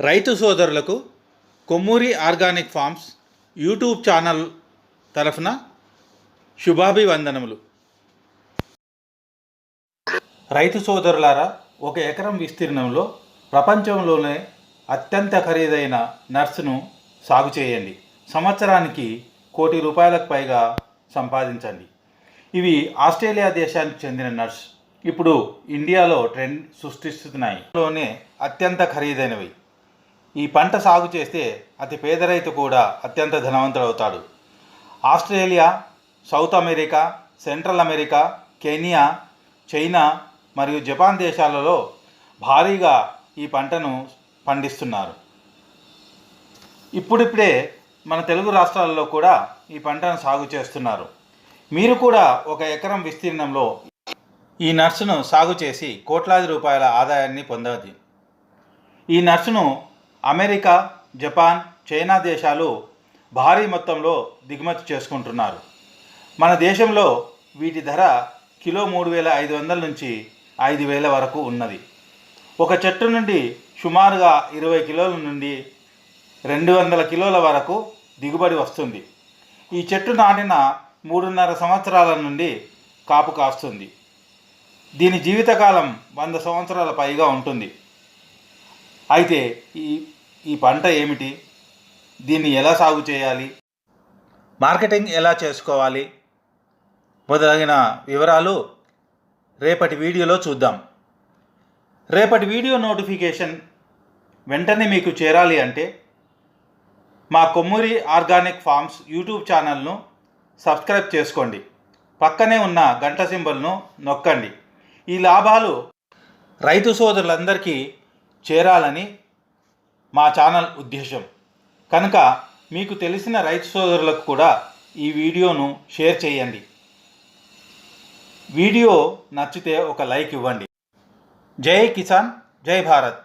రైతు సోదరులకు Kommuri organic farms YouTube channel తరఫున శుభాభివందనములు. రైతు సోదరులారా ఒక ఎకరం విస్తీర్ణంలో ప్రపంచంలోనే అత్యంత ఖరీదైన నర్సును సాగు చేయండి. సంవత్సరానికి కోటి రూపాయలకు పైగా సంపాదించండి. ఇవి ఆస్ట్రేలియా దేశానికి చెందిన నర్స్. ఇప్పుడు ఇండియాలో ట్రెండ్ సృష్టిస్తున్నాయి. లోనే అత్యంత ఖరీదైనవి. ఈ పంట సాగు చేస్తే అతి పేద రైతు కూడా అత్యంత ధనవంతుడవుతాడు. Australia South America Central America Kenya China మరియు జపాన్ దేశాలలో భారీగా ఈ పంటను పండిస్తున్నారు. ఇప్పుడిప్పుడే మన తెలుగు రాష్ట్రాలలో కూడా ఈ పంటను సాగు చేస్తున్నారు. మీరు కూడా ఒక ఎకరం విస్తీర్ణంలో ఈ నర్సును సాగు చేసి కోట్లాది రూపాయల ఆదాయాన్ని పొందవచ్చు ఈ నర్సును అమెరికా జపాన్ చైనా దేశాలు భారీ మొత్తంలో దిగుమతి చేసుకుంటున్నారు. మన దేశంలో వీటి ధర కిలో మూడు వేల ఐదు వందల నుంచి ఐదు వేల వరకు ఉన్నది. ఒక చెట్టు నుండి సుమారుగా ఇరవై కిలోల నుండి రెండు వందల కిలోల వరకు దిగుబడి వస్తుంది. ఈ చెట్టు నాటిన మూడున్నర సంవత్సరాల నుండి కాపు కాస్తుంది. దీని జీవితకాలం వంద సంవత్సరాల పైగా ఉంటుంది. అయితే ఈ ఈ పంట ఏమిటి? దీన్ని ఎలా సాగు చేయాలి? మార్కెటింగ్ ఎలా చేసుకోవాలి? మొదలైన వివరాలు రేపటి వీడియోలో చూద్దాం. రేపటి వీడియో నోటిఫికేషన్ వెంటనే మీకు చేరాలి అంటే మా కొమ్మూరి ఆర్గానిక్ ఫార్మ్స్ యూట్యూబ్ ఛానల్ను సబ్స్క్రైబ్ చేసుకోండి. పక్కనే ఉన్న గంట సింబల్ను నొక్కండి. ఈ లాభాలు రైతు సోదరులందరికీ చేరాలని మా ఛానల్ ఉద్దేశం. కనుక మీకు తెలిసిన రైతు సోదరులకు కూడా ఈ వీడియోను షేర్ చేయండి. వీడియో నచ్చితే ఒక లైక్ ఇవ్వండి. జై కిసాన్ జై భారత్.